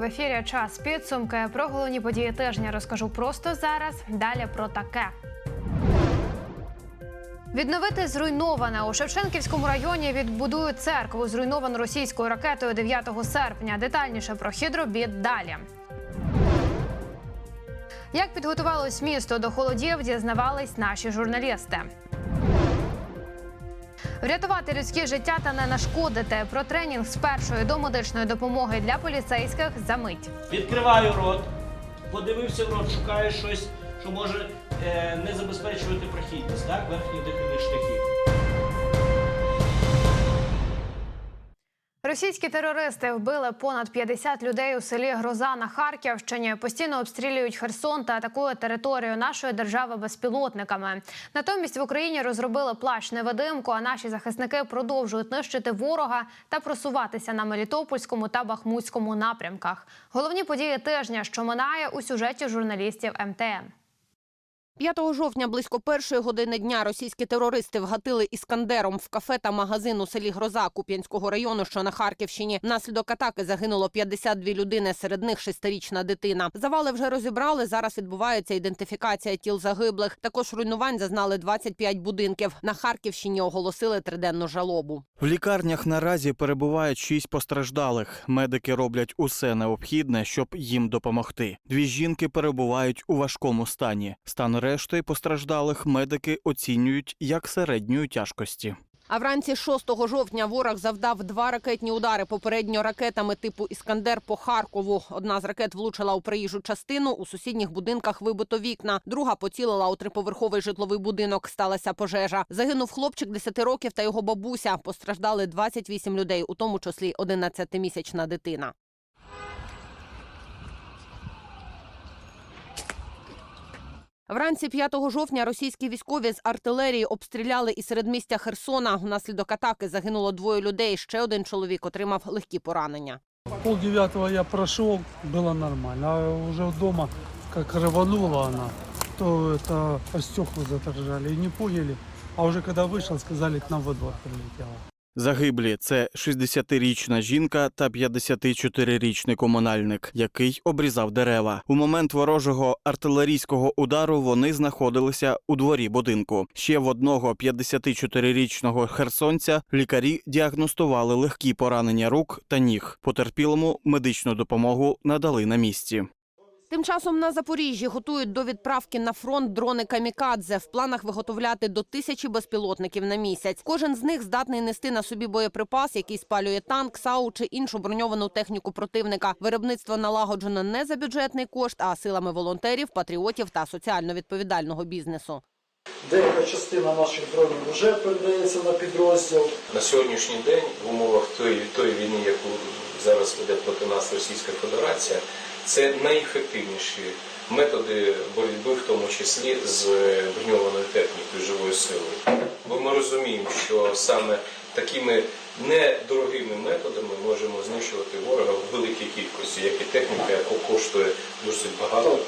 В ефірі. Час підсумки. Про головні події тижня розкажу просто зараз. Далі про таке. Відновити зруйноване у Шевченківському районі відбудують церкву, зруйновану російською ракетою 9 серпня. Детальніше про хід робіт далі. Як підготувалось місто до холодів, дізнавались наші журналісти. Врятувати людське життя та не нашкодити про тренінг з першої домедичної допомоги для поліцейських за мить. Відкриваю рот, подивився в рот, шукаю щось, що може е, не забезпечувати прохідність, так, верхніх дихальних шляхів. Російські терористи вбили понад 50 людей у селі Гроза на Харківщині. Постійно обстрілюють Херсон та атакують територію нашої держави безпілотниками. Натомість в Україні розробили плащ невидимку. А наші захисники продовжують нищити ворога та просуватися на Мелітопольському та Бахмутському напрямках. Головні події тижня, що минає у сюжеті журналістів МТМ. 5 жовтня близько першої години дня російські терористи вгатили іскандером в кафе та магазин у селі Гроза Куп'янського району, що на Харківщині. Внаслідок атаки загинуло 52 людини, серед них шестирічна дитина. Завали вже розібрали. Зараз відбувається ідентифікація тіл загиблих. Також руйнувань зазнали 25 будинків. На Харківщині оголосили триденну жалобу. В лікарнях наразі перебувають шість постраждалих. Медики роблять усе необхідне, щоб їм допомогти. Дві жінки перебувають у важкому стані. Стан решти постраждалих медики оцінюють як середньої тяжкості. А вранці 6 жовтня ворог завдав два ракетні удари попередньо ракетами типу Іскандер по Харкову. Одна з ракет влучила у проїжджу частину. У сусідніх будинках вибито вікна. Друга поцілила у триповерховий житловий будинок. Сталася пожежа. Загинув хлопчик 10 років та його бабуся. Постраждали 28 людей, у тому числі 11-місячна дитина. Вранці 5 жовтня російські військові з артилерії обстріляли і середмістя Херсона. Внаслідок атаки загинуло двоє людей. Ще один чоловік отримав легкі поранення. Пол девятого я прошел, было нормально. А уже дома, как рванула она, то это стекла заторжали и не поняли. А уже когда вышел, сказали, к нам во двор прилетело. Загиблі це 60-річна жінка та 54-річний комунальник, який обрізав дерева. У момент ворожого артилерійського удару вони знаходилися у дворі будинку. Ще в одного 54-річного херсонця лікарі діагностували легкі поранення рук та ніг. Потерпілому медичну допомогу надали на місці. Тим часом на Запоріжжі готують до відправки на фронт дрони камікадзе. В планах виготовляти до тисячі безпілотників на місяць. Кожен з них здатний нести на собі боєприпас, який спалює танк, САУ чи іншу броньовану техніку противника. Виробництво налагоджено не за бюджетний кошт, а силами волонтерів, патріотів та соціально відповідального бізнесу. Деяка частина наших дронів вже передається на підрозділ. на сьогоднішній день в умовах тої, тої війни, яку зараз веде проти нас Російська Федерація, це найефективніші методи боротьби, в тому числі з броньованою технікою живою силою. Бо ми розуміємо, що саме такими недорогими методами можемо знищувати ворога в великій кількості, як і техніка, яка коштує досить багато.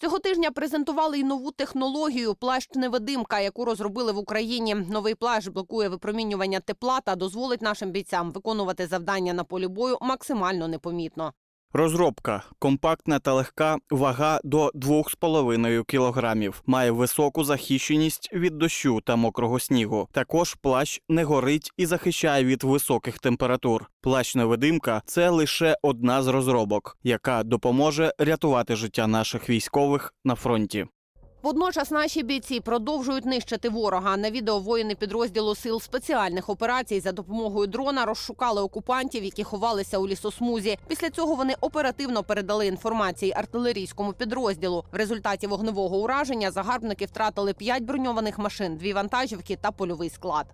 Цього тижня презентували й нову технологію плащ невидимка, яку розробили в Україні. Новий плащ блокує випромінювання тепла та дозволить нашим бійцям виконувати завдання на полі бою максимально непомітно. Розробка компактна та легка, вага до 2,5 кілограмів. Має високу захищеність від дощу та мокрого снігу. Також плащ не горить і захищає від високих температур. Плащ невидимка це лише одна з розробок, яка допоможе рятувати життя наших військових на фронті. Водночас наші бійці продовжують нищити ворога. На відео воїни підрозділу сил спеціальних операцій за допомогою дрона розшукали окупантів, які ховалися у лісосмузі. Після цього вони оперативно передали інформації артилерійському підрозділу. В результаті вогневого ураження загарбники втратили п'ять броньованих машин, дві вантажівки та польовий склад.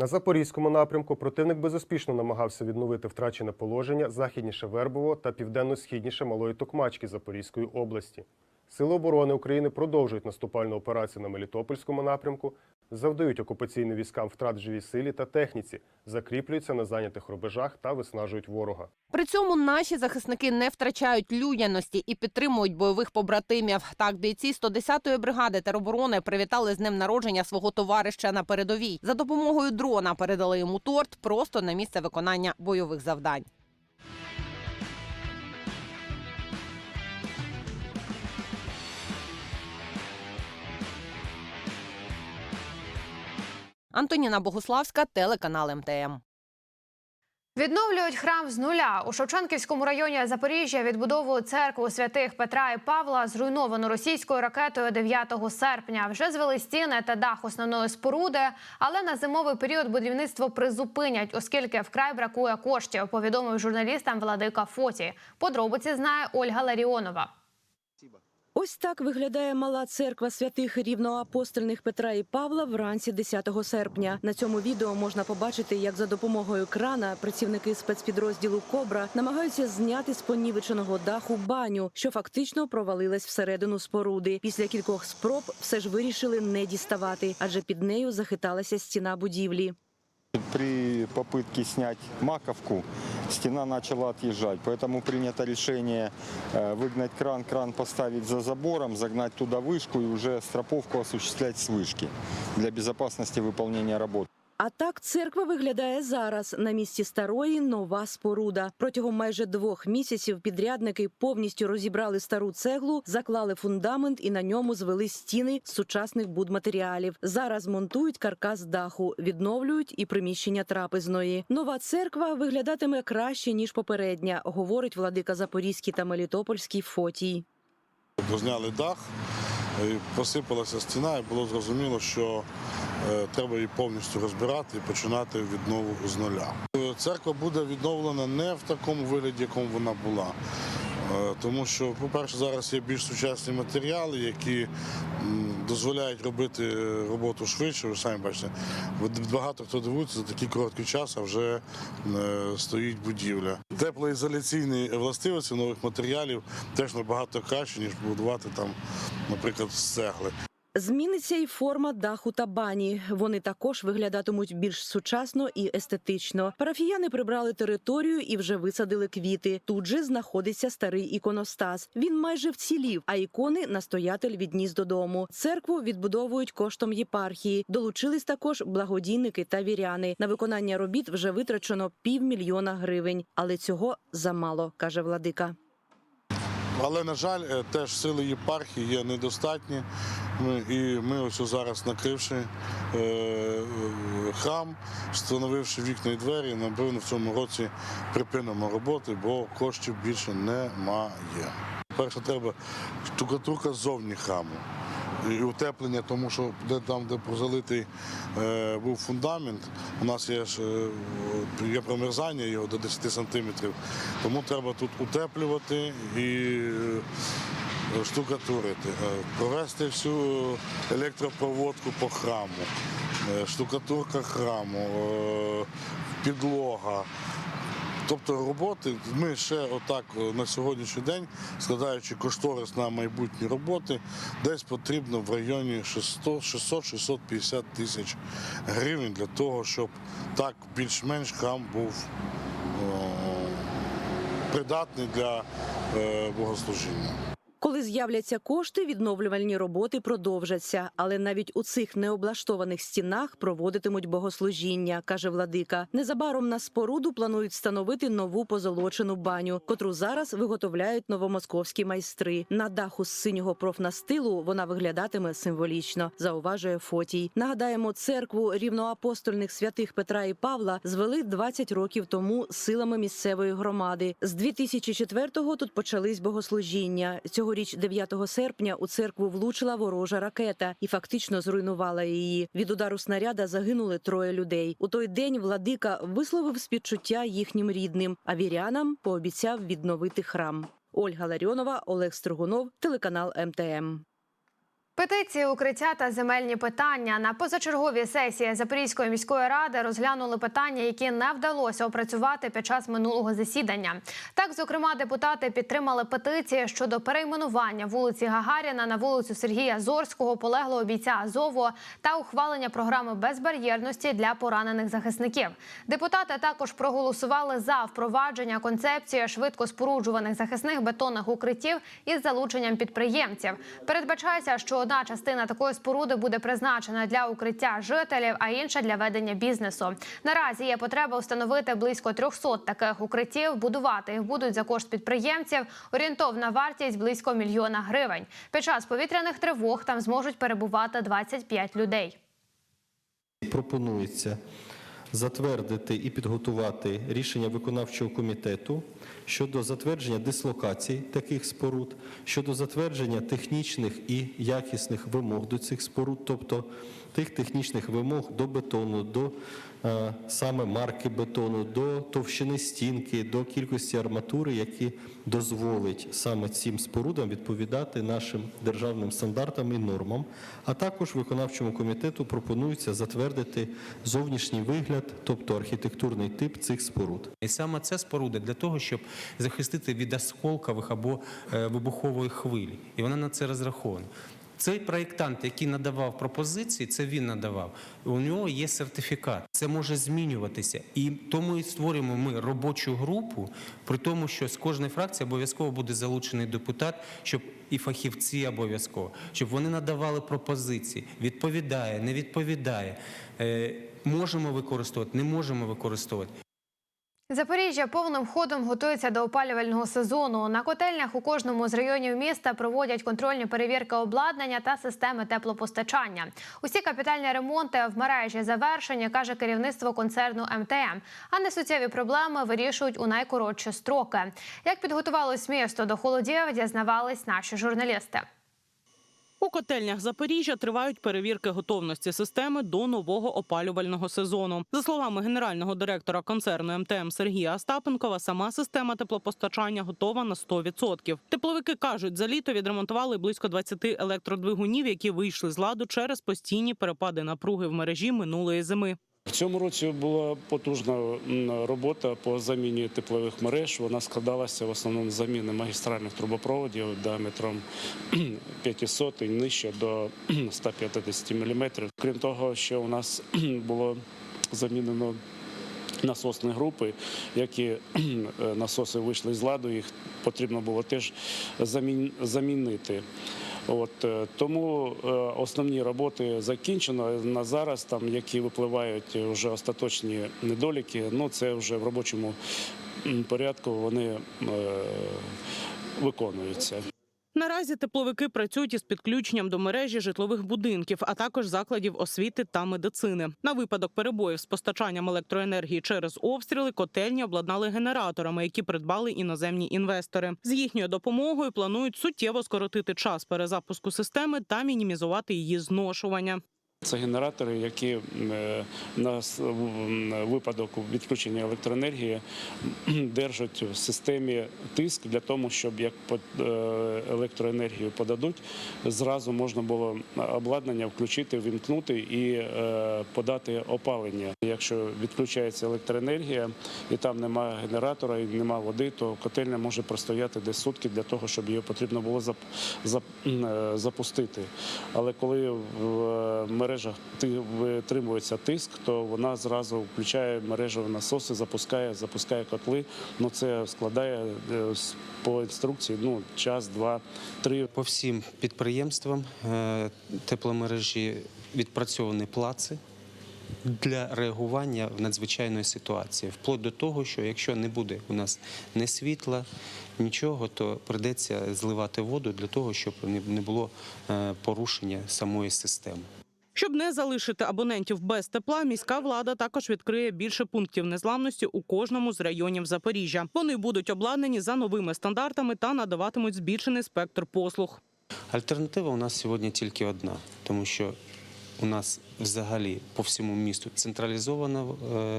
На запорізькому напрямку противник безуспішно намагався відновити втрачене положення західніше Вербово та південно-східніше Малої Токмачки Запорізької області. Сили оборони України продовжують наступальну операцію на Мелітопольському напрямку. Завдають окупаційним військам втрат живій силі та техніці, закріплюються на зайнятих рубежах та виснажують ворога. При цьому наші захисники не втрачають людяності і підтримують бойових побратимів. Так, бійці 110-ї бригади тероборони привітали з днем народження свого товариша на передовій. За допомогою дрона передали йому торт просто на місце виконання бойових завдань. Антоніна Богуславська, телеканал МТМ. Відновлюють храм з нуля у Шевченківському районі Запоріжжя. Відбудовують церкву святих Петра і Павла, зруйновану російською ракетою 9 серпня. Вже звели стіни та дах основної споруди, але на зимовий період будівництво призупинять, оскільки вкрай бракує коштів. Повідомив журналістам Владика Фоті. Подробиці знає Ольга Ларіонова. Ось так виглядає мала церква святих рівноапостольних Петра і Павла вранці 10 серпня. На цьому відео можна побачити, як за допомогою крана працівники спецпідрозділу Кобра намагаються зняти з понівеченого даху баню, що фактично провалилась всередину споруди. Після кількох спроб все ж вирішили не діставати, адже під нею захиталася стіна будівлі. При попытке снять маковку стена начала отъезжать, поэтому принято решение э, выгнать кран, кран поставить за забором, загнать туда вышку и уже строповку осуществлять с вышки для безопасности выполнения работ. А так церква виглядає зараз. На місці старої нова споруда. Протягом майже двох місяців підрядники повністю розібрали стару цеглу, заклали фундамент і на ньому звели стіни з сучасних будматеріалів. Зараз монтують каркас даху, відновлюють і приміщення трапезної. Нова церква виглядатиме краще ніж попередня, говорить владика Запорізький та Мелітопольський Фотій. Зняли дах, посипалася стіна, і було зрозуміло, що е, треба її повністю розбирати і починати віднову з нуля. Е, Церква буде відновлена не в такому вигляді, якому вона була. Е, Тому що, по-перше, зараз є більш сучасні матеріали, які дозволяють робити е, роботу швидше. Ви самі бачите, багато хто дивується за такий короткий час, а вже е, стоїть будівля. Теплоізоляційні властивості нових матеріалів теж набагато краще, ніж будувати там, наприклад, з цегли. Зміниться і форма даху та бані. Вони також виглядатимуть більш сучасно і естетично. Парафіяни прибрали територію і вже висадили квіти. Тут же знаходиться старий іконостас. Він майже вцілів, а ікони настоятель відніс додому. Церкву відбудовують коштом єпархії. Долучились також благодійники та віряни. На виконання робіт вже витрачено півмільйона гривень, але цього замало, каже владика. Але, на жаль, е, теж сили єпархії є недостатні. І ми ось зараз накривши е, храм, встановивши вікна і двері, напевно, в цьому році припинимо роботи, бо коштів більше немає. Перше, треба штукатурка ззовні храму. І утеплення, тому що де там, де прозалитий е, був фундамент, у нас є ж е, є промерзання його до 10 сантиметрів. Тому треба тут утеплювати і е, штукатурити, Е, провести всю електропроводку по храму, штукатурка храму, підлога. Тобто роботи ми ще отак е, на сьогоднішній день, складаючи кошторис на майбутні роботи, десь потрібно в районі 600-650 тисяч гривень для того, щоб так більш-менш храм був о, придатний для е, богослужіння. Коли з'являться кошти, відновлювальні роботи продовжаться, але навіть у цих необлаштованих стінах проводитимуть богослужіння, каже владика. Незабаром на споруду планують встановити нову позолочену баню, котру зараз виготовляють новомосковські майстри. На даху з синього профнастилу вона виглядатиме символічно, зауважує Фотій. Нагадаємо, церкву рівноапостольних святих Петра і Павла звели 20 років тому силами місцевої громади. З 2004-го тут почались богослужіння. Цьогоріч, 9 серпня, у церкву влучила ворожа ракета і фактично зруйнувала її. Від удару снаряда загинули троє людей. У той день владика висловив співчуття їхнім рідним, а вірянам пообіцяв відновити храм. Ольга Ларіонова, Олег Строгунов, телеканал МТМ. Петиції, укриття та земельні питання на позачерговій сесії Запорізької міської ради розглянули питання, які не вдалося опрацювати під час минулого засідання. Так, зокрема, депутати підтримали петиції щодо перейменування вулиці Гагаріна на вулицю Сергія Зорського, полеглого бійця Азову та ухвалення програми безбар'єрності для поранених захисників. Депутати також проголосували за впровадження концепції швидко споруджуваних захисних бетонних укриттів із залученням підприємців. Передбачається, що одна частина такої споруди буде призначена для укриття жителів, а інша для ведення бізнесу. Наразі є потреба встановити близько 300 таких укриттів. Будувати їх будуть за кошт підприємців. Орієнтовна вартість близько мільйона гривень. Під час повітряних тривог там зможуть перебувати 25 людей. Пропонується затвердити і підготувати рішення виконавчого комітету щодо затвердження дислокацій таких споруд, щодо затвердження технічних і якісних вимог до цих споруд, тобто тих технічних вимог до бетону, до саме марки бетону, до товщини стінки, до кількості арматури, які дозволить саме цим спорудам відповідати нашим державним стандартам і нормам. А також виконавчому комітету пропонується затвердити зовнішній вигляд, тобто архітектурний тип цих споруд. І саме це споруда для того, щоб захистити від осколкових або е, вибухової хвилі. І вона на це розрахована. Цей проєктант, який надавав пропозиції, це він надавав. У нього є сертифікат. Це може змінюватися. І тому і створюємо ми робочу групу, при тому, що з кожної фракції обов'язково буде залучений депутат, щоб і фахівці обов'язково, щоб вони надавали пропозиції. Відповідає, не відповідає. Е, можемо використовувати, не можемо використовувати. Запоріжжя повним ходом готується до опалювального сезону. На котельнях у кожному з районів міста проводять контрольні перевірки обладнання та системи теплопостачання. Усі капітальні ремонти в мережі завершені, каже керівництво концерну МТМ. А несуттєві проблеми вирішують у найкоротші строки. Як підготувалось місто до холодів, дізнавались наші журналісти. У котельнях Запоріжжя тривають перевірки готовності системи до нового опалювального сезону. За словами генерального директора концерну МТМ Сергія Остапенкова, сама система теплопостачання готова на 100%. Тепловики кажуть, за літо відремонтували близько 20 електродвигунів, які вийшли з ладу через постійні перепади напруги в мережі минулої зими. В цьому році була потужна робота по заміні теплових мереж. Вона складалася в основному з заміни магістральних трубопроводів діаметром 500 і нижче до 150 мм. Крім того, ще у нас було замінено насосні групи, які е, насоси вийшли з ладу, їх потрібно було теж замінити. От е, тому е, основні роботи закінчено. На зараз там, які випливають вже остаточні недоліки, ну це вже в робочому порядку вони е, виконуються. Наразі тепловики працюють із підключенням до мережі житлових будинків, а також закладів освіти та медицини. На випадок перебоїв з постачанням електроенергії через обстріли котельні обладнали генераторами, які придбали іноземні інвестори. З їхньою допомогою планують суттєво скоротити час перезапуску системи та мінімізувати її зношування. Це генератори, які е, на випадок відключення електроенергії держать в системі тиск для того, щоб як е, електроенергію подадуть, зразу можна було обладнання включити, вімкнути і е, подати опалення. Якщо відключається електроенергія і там немає генератора і немає води, то котельня може простояти десь сутки для того, щоб її потрібно було запустити. Але коли в е, мережах витримується тиск, то вона зразу включає мережеві насоси, запускає, запускає котли. Ну це складає е, по інструкції ну, час, два, три. По всім підприємствам е, тепломережі відпрацьовані плаци для реагування в надзвичайної ситуації, вплоть до того, що якщо не буде у нас ні світла, нічого, то прийдеться зливати воду для того, щоб не не було е, порушення самої системи. Щоб не залишити абонентів без тепла, міська влада також відкриє більше пунктів незламності у кожному з районів Запоріжжя. Вони будуть обладнані за новими стандартами та надаватимуть збільшений спектр послуг. Альтернатива у нас сьогодні тільки одна, тому що у нас взагалі по всьому місту централізоване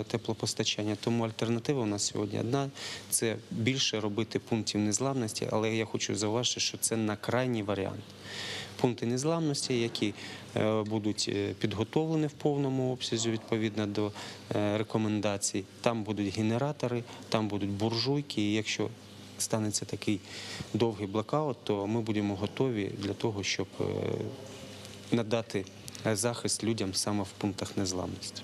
теплопостачання. Тому альтернатива у нас сьогодні одна це більше робити пунктів незламності, але я хочу зауважити, що це на крайній варіант. Пункти незламності, які е, будуть е, підготовлені в повному обсязі відповідно до е, рекомендацій. Там будуть генератори, там будуть буржуйки. І якщо станеться такий довгий блокаут, то ми будемо готові для того, щоб надати захист людям саме в пунктах незламності.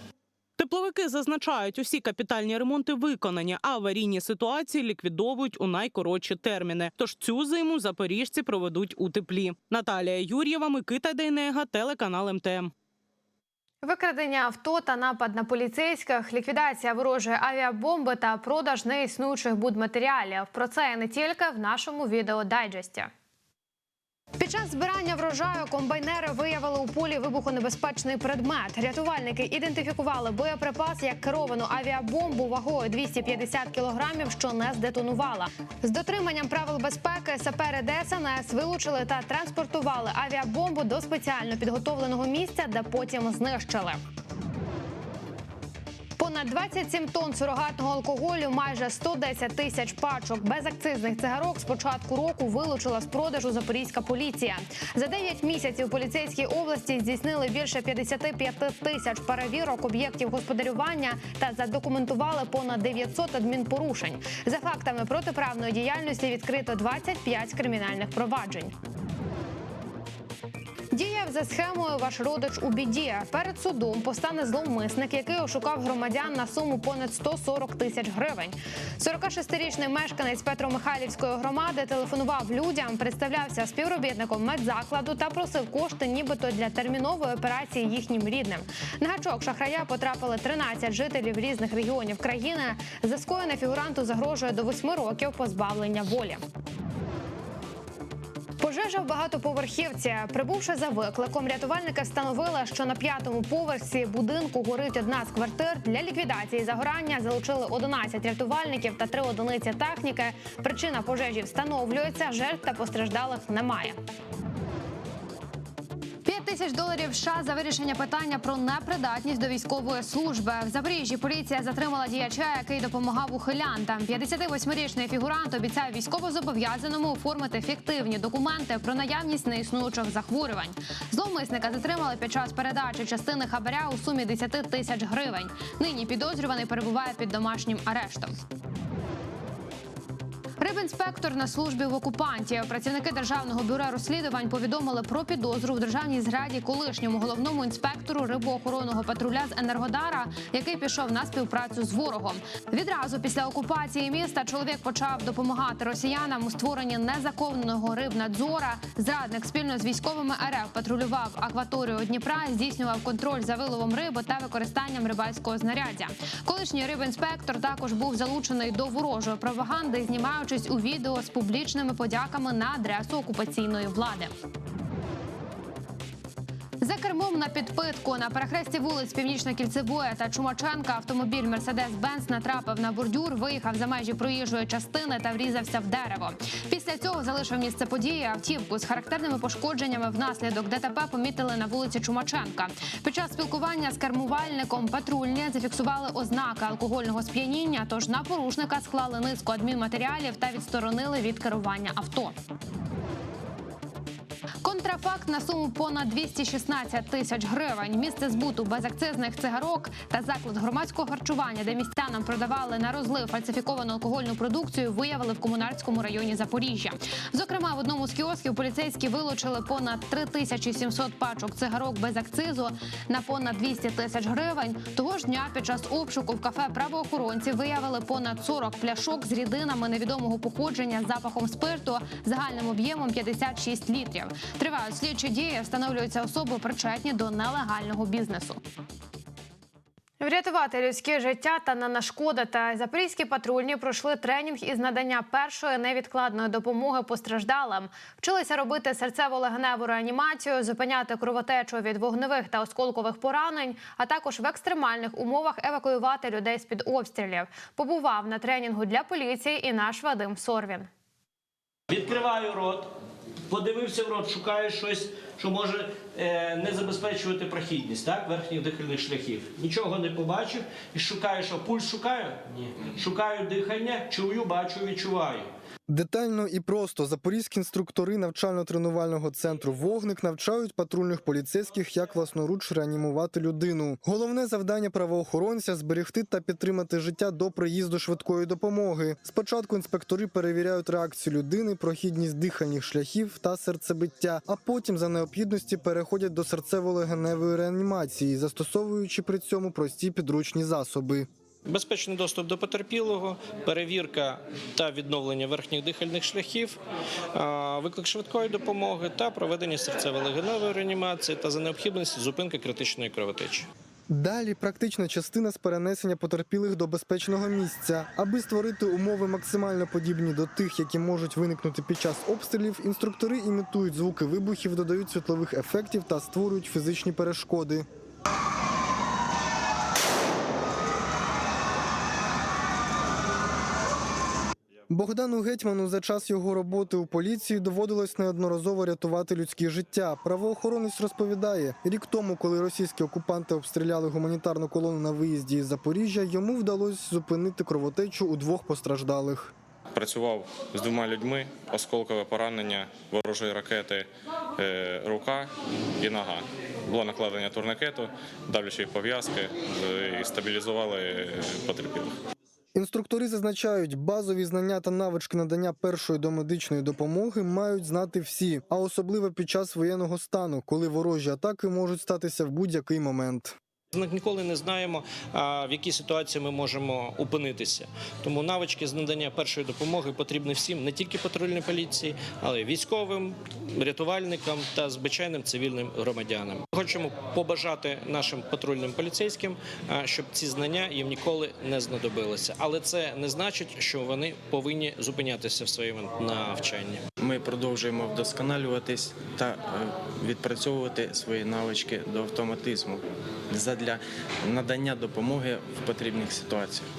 Тепловики зазначають, усі капітальні ремонти виконані, а аварійні ситуації ліквідовують у найкоротші терміни. Тож цю зиму запоріжці проведуть у теплі. Наталія Юр'єва, Микита Дейнега, телеканал МТМ. Викрадення авто та напад на поліцейських, ліквідація ворожої авіабомби та продаж неіснуючих будматеріалів. Про це і не тільки в нашому відеодайджесті. Під час збирання врожаю комбайнери виявили у полі вибухонебезпечний предмет. Рятувальники ідентифікували боєприпас як керовану авіабомбу вагою 250 кілограмів, що не здетонувала. З дотриманням правил безпеки сапери ДСНС вилучили та транспортували авіабомбу до спеціально підготовленого місця, де потім знищили. Понад 27 тонн сурогатного алкоголю, майже 110 тисяч пачок безакцизних цигарок з початку року вилучила з продажу запорізька поліція. За 9 місяців поліцейській області здійснили більше 55 тисяч перевірок об'єктів господарювання та задокументували понад 900 адмінпорушень. За фактами протиправної діяльності відкрито 25 кримінальних проваджень. Діяв за схемою ваш родич у біді. Перед судом постане зловмисник, який ошукав громадян на суму понад 140 тисяч гривень. 46-річний мешканець Петромихайлівської громади телефонував людям, представлявся співробітником медзакладу та просив кошти, нібито для термінової операції їхнім рідним. На гачок шахрая потрапили 13 жителів різних регіонів країни. За скоєне фігуранту загрожує до 8 років позбавлення волі. Пожежа в багатоповерхівці. Прибувши за викликом, рятувальники встановили, що на п'ятому поверсі будинку горить одна з квартир. Для ліквідації загорання залучили 11 рятувальників та 3 одиниці техніки. Причина пожежі встановлюється. Жертв та постраждалих немає. 5 тисяч доларів США за вирішення питання про непридатність до військової служби. В Запоріжжі поліція затримала діяча, який допомагав ухилянтам. 58-річний фігурант обіцяв військовозобов'язаному оформити фіктивні документи про наявність неіснуючих захворювань. Зловмисника затримали під час передачі частини хабаря у сумі 10 тисяч гривень. Нині підозрюваний перебуває під домашнім арештом. Рибінспектор на службі в окупантів. Працівники державного бюро розслідувань повідомили про підозру в державній зраді колишньому головному інспектору рибоохоронного патруля з Енергодара, який пішов на співпрацю з ворогом. Відразу після окупації міста чоловік почав допомагати росіянам у створенні незаконного рибнадзора. Зрадник спільно з військовими РФ патрулював акваторію Дніпра, здійснював контроль за виловом риби та використанням рибальського знаряддя. Колишній рибінспектор також був залучений до ворожої пропаганди, знімаючись у відео з публічними подяками на адресу окупаційної влади. За кермом на підпитку на перехресті вулиць Північно-Кільцевої та Чумаченка автомобіль Мерседес-Бенц натрапив на бордюр, виїхав за межі проїжджої частини та врізався в дерево. Після цього залишив місце події. Автівку з характерними пошкодженнями внаслідок ДТП помітили на вулиці Чумаченка. Під час спілкування з кермувальником патрульні зафіксували ознаки алкогольного сп'яніння. Тож на порушника склали низку адмінматеріалів та відсторонили від керування авто. Контрафакт на суму понад 216 тисяч гривень. Місце збуту безакцизних цигарок та заклад громадського харчування, де містянам продавали на розлив фальсифіковану алкогольну продукцію, виявили в комунарському районі Запоріжжя. Зокрема, в одному з кіосків поліцейські вилучили понад 3700 пачок цигарок без акцизу на понад 200 тисяч гривень. Того ж дня під час обшуку в кафе правоохоронці виявили понад 40 пляшок з рідинами невідомого походження з запахом спирту загальним об'ємом 56 літрів. Тривають слідчі дії, встановлюються особи причетні до нелегального бізнесу. Врятувати людське життя та не нашкодити. Запорізькі патрульні пройшли тренінг із надання першої невідкладної допомоги постраждалим. Вчилися робити серцево-легеневу реанімацію, зупиняти кровотечу від вогневих та осколкових поранень, а також в екстремальних умовах евакуювати людей з під обстрілів. Побував на тренінгу для поліції і наш Вадим Сорвін. Відкриваю рот, подивився в рот, шукає щось, що може е, не забезпечувати прохідність так, верхніх дихальних шляхів. Нічого не побачив і шукає, що пульс шукаю? Ні. Шукаю дихання, чую, бачу, відчуваю. Детально і просто запорізькі інструктори навчально-тренувального центру Вогник навчають патрульних поліцейських, як власноруч реанімувати людину. Головне завдання правоохоронця зберегти та підтримати життя до приїзду швидкої допомоги. Спочатку інспектори перевіряють реакцію людини, прохідність дихальних шляхів та серцебиття, а потім за необхідності переходять до серцево-легеневої реанімації, застосовуючи при цьому прості підручні засоби. Безпечний доступ до потерпілого, перевірка та відновлення верхніх дихальних шляхів, виклик швидкої допомоги та проведення серцево-легеневої реанімації та за необхідності зупинка критичної кровотечі. Далі практична частина з перенесення потерпілих до безпечного місця. Аби створити умови максимально подібні до тих, які можуть виникнути під час обстрілів, інструктори імітують звуки вибухів, додають світлових ефектів та створюють фізичні перешкоди. Богдану Гетьману за час його роботи у поліції доводилось неодноразово рятувати людські життя. Правоохоронець розповідає, рік тому, коли російські окупанти обстріляли гуманітарну колону на виїзді із Запоріжжя, йому вдалося зупинити кровотечу у двох постраждалих. Працював з двома людьми, осколкове поранення ворожої ракети, е, рука і нога. Було накладення турникету, давлячої пов'язки е, і стабілізували е, потерпілих. Інструктори зазначають, базові знання та навички надання першої домедичної допомоги мають знати всі, а особливо під час воєнного стану, коли ворожі атаки можуть статися в будь-який момент. Ми ніколи не знаємо, в якій ситуації ми можемо опинитися. Тому навички з надання першої допомоги потрібні всім, не тільки патрульній поліції, але й військовим, рятувальникам та звичайним цивільним громадянам. Хочемо побажати нашим патрульним поліцейським, щоб ці знання їм ніколи не знадобилися. Але це не значить, що вони повинні зупинятися в своєму навчанні. Ми продовжуємо вдосконалюватись та е, відпрацьовувати свої навички до автоматизму задля надання допомоги в потрібних ситуаціях.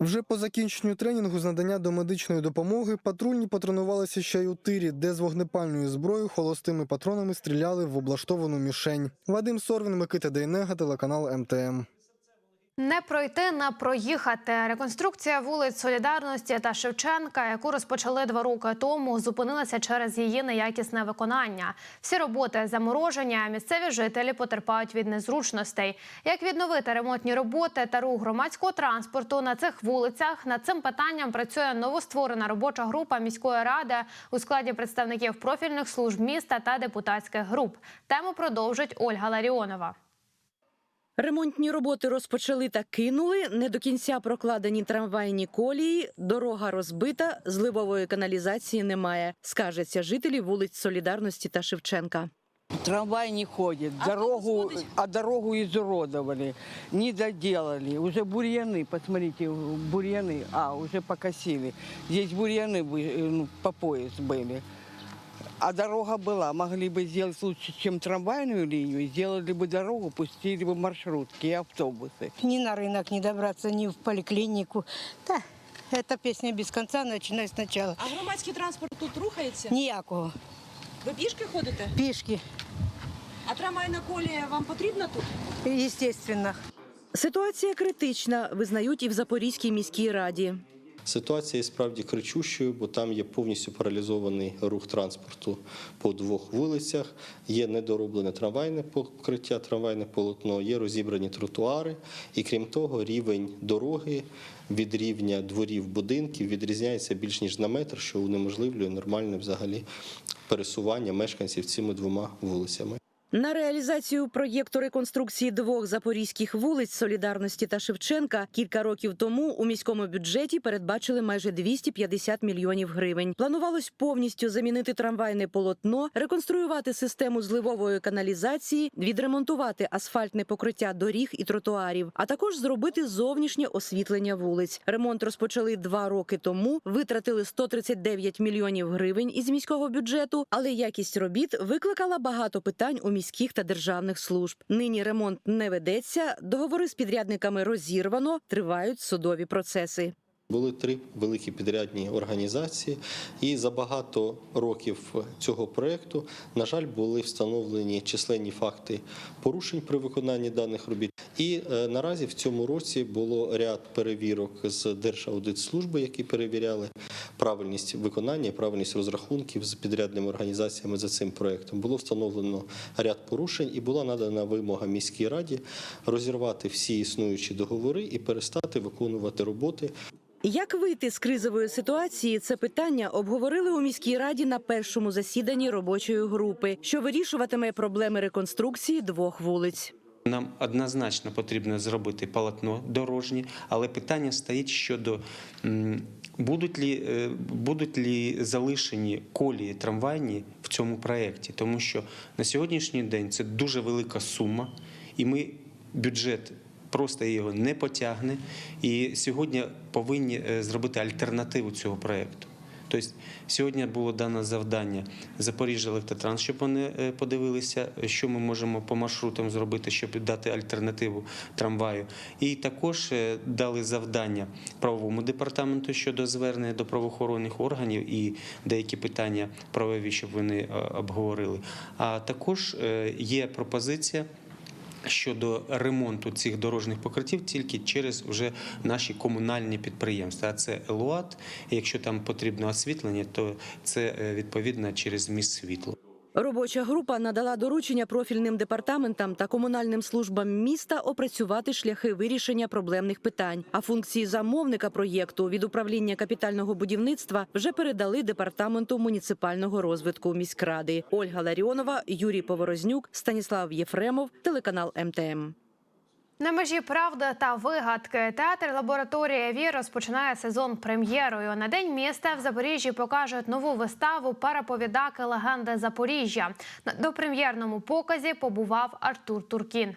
Вже по закінченню тренінгу з надання до медичної допомоги патрульні потренувалися ще й у тирі, де з вогнепальною зброєю холостими патронами стріляли в облаштовану мішень. Вадим Сорвін, Микита Дейнега, телеканал МТМ. Не пройти, не проїхати. Реконструкція вулиць Солідарності та Шевченка, яку розпочали два роки тому, зупинилася через її неякісне виконання. Всі роботи заморожені, а місцеві жителі потерпають від незручностей. Як відновити ремонтні роботи та рух громадського транспорту на цих вулицях? Над цим питанням працює новостворена робоча група міської ради у складі представників профільних служб міста та депутатських груп. Тему продовжить Ольга Ларіонова. Ремонтні роботи розпочали та кинули. Не до кінця прокладені трамвайні колії, дорога розбита, зливової каналізації немає. Скажеться жителі вулиць Солідарності та Шевченка. Трамвай не ходит, дорогу, а дорогу изуродовали, не доделали. Уже бурьяны, посмотрите, бурьяны, а, уже покосили. Здесь бурьяны вы- э, ну, по пояс были. А дорога была, могли бы сделать лучше, чем трамвайную линию, сделали бы дорогу, пустили бы маршрутки и автобусы. Ни на рынок не добраться, ни в поликлинику. Да, эта песня без конца, начинай сначала. А громадський транспорт тут рухається? Ніякого. Ви пішки ходите? Пішки, А трамвайна колія вам потрібна тут? естественно. Ситуація критична, визнають і в Запорізькій міській раді. Ситуація справді кричущою, бо там є повністю паралізований рух транспорту по двох вулицях. Є недороблене трамвайне покриття, трамвайне полотно, є розібрані тротуари, і крім того, рівень дороги від рівня дворів будинків відрізняється більш ніж на метр, що унеможливлює нормальне взагалі пересування мешканців цими двома вулицями. На реалізацію проєкту реконструкції двох запорізьких вулиць Солідарності та Шевченка кілька років тому у міському бюджеті передбачили майже 250 мільйонів гривень. Планувалось повністю замінити трамвайне полотно, реконструювати систему зливової каналізації, відремонтувати асфальтне покриття доріг і тротуарів, а також зробити зовнішнє освітлення вулиць. Ремонт розпочали два роки тому. Витратили 139 мільйонів гривень із міського бюджету, але якість робіт викликала багато питань у міських та державних служб. Нині ремонт не ведеться, договори з підрядниками розірвано, тривають судові процеси. Були три великі підрядні організації, і за багато років цього проєкту, на жаль, були встановлені численні факти порушень при виконанні даних робіт. І е, наразі в цьому році було ряд перевірок з Держаудитслужби, які перевіряли правильність виконання, правильність розрахунків з підрядними організаціями за цим проєктом. Було встановлено ряд порушень і була надана вимога міській раді розірвати всі існуючі договори і перестати виконувати роботи. Як вийти з кризової ситуації? Це питання обговорили у міській раді на першому засіданні робочої групи, що вирішуватиме проблеми реконструкції двох вулиць. Нам однозначно потрібно зробити полотно дорожнє, але питання стоїть щодо будуть лі, е, будуть лі залишені колії трамвайні в цьому проєкті, тому що на сьогоднішній день це дуже велика сума, і ми бюджет. Просто його не потягне, і сьогодні повинні е, зробити альтернативу цього проєкту. Тобто сьогодні було дано завдання Запоріжжя Електротранс, щоб вони е, подивилися, що ми можемо по маршрутам зробити, щоб дати альтернативу трамваю. І також е, дали завдання правовому департаменту щодо звернення до правоохоронних органів і деякі питання правові, щоб вони е, обговорили. А також є пропозиція щодо ремонту цих дорожніх покриттів тільки через вже наші комунальні підприємства. А це ЛУАТ. Якщо там потрібно освітлення, то це е, відповідно через міст світло. Робоча група надала доручення профільним департаментам та комунальним службам міста опрацювати шляхи вирішення проблемних питань. А функції замовника проєкту від управління капітального будівництва вже передали департаменту муніципального розвитку міськради. Ольга Ларіонова, Юрій Поворознюк, Станіслав Єфремов, телеканал МТМ. На межі правди та вигадки театр лабораторія ВІ розпочинає сезон прем'єрою. На день міста в Запоріжжі покажуть нову виставу Переповідаки легенди Запоріжжя. На допрем'єрному показі побував Артур Туркін.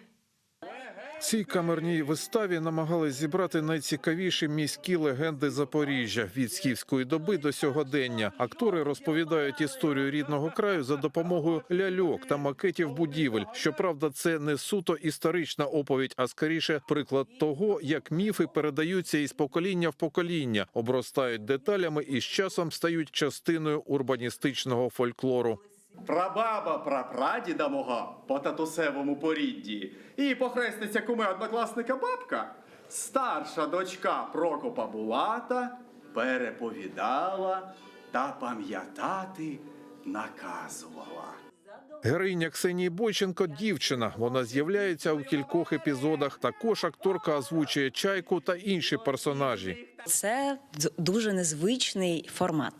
Цій камерній виставі намагались зібрати найцікавіші міські легенди Запоріжжя від скіфської доби до сьогодення. Актори розповідають історію рідного краю за допомогою ляльок та макетів будівель. Щоправда, це не суто історична оповідь, а скоріше приклад того, як міфи передаються із покоління в покоління, обростають деталями і з часом стають частиною урбаністичного фольклору. Прабаба прапрадіда мого по татусевому порідді і похресниця куми однокласника бабка, старша дочка Прокопа Булата переповідала та пам'ятати наказувала. Героїня Ксенії Бойченко дівчина. Вона з'являється у кількох епізодах. Також акторка озвучує чайку та інші персонажі. Це дуже незвичний формат.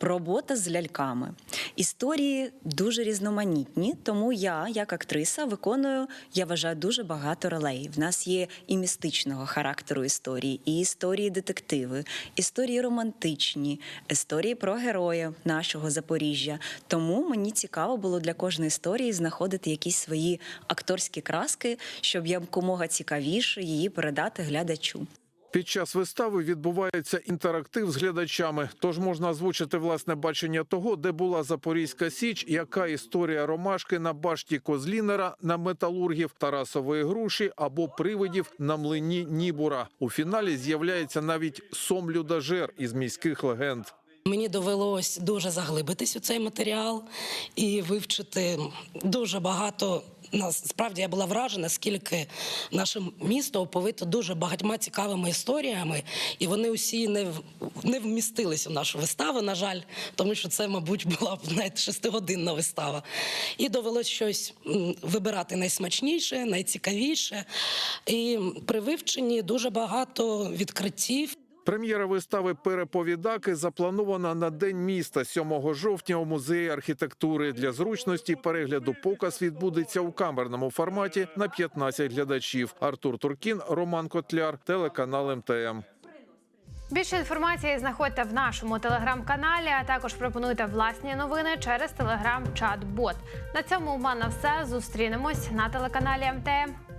Робота з ляльками. Історії дуже різноманітні, тому я, як актриса, виконую, я вважаю, дуже багато ролей. В нас є і містичного характеру історії, і історії детективи, історії романтичні, історії про героя нашого Запоріжжя. Тому мені цікаво було для кожної історії знаходити якісь свої акторські краски, щоб якомога цікавіше її передати глядачу. Під час вистави відбувається інтерактив з глядачами, тож можна озвучити власне бачення того, де була Запорізька Січ, яка історія ромашки на башті Козлінера, на металургів Тарасової груші або привидів на млині Нібура. У фіналі з'являється навіть сом людажер із міських легенд. Мені довелось дуже заглибитись у цей матеріал і вивчити дуже багато. Насправді я була вражена, скільки наше місто оповито дуже багатьма цікавими історіями, і вони усі не не вмістились у нашу виставу, на жаль, тому що це, мабуть, була б навіть шестигодинна вистава. І довелось щось вибирати найсмачніше, найцікавіше. І при вивченні дуже багато відкриттів. Прем'єра вистави Переповідаки запланована на День міста 7 жовтня у музеї архітектури. Для зручності перегляду показ відбудеться у камерному форматі на 15 глядачів. Артур Туркін, Роман Котляр, телеканал МТМ. Більше інформації знаходьте в нашому телеграм-каналі, а також пропонуйте власні новини через телеграм-чат-бот. На цьому у мене все. Зустрінемось на телеканалі МТМ.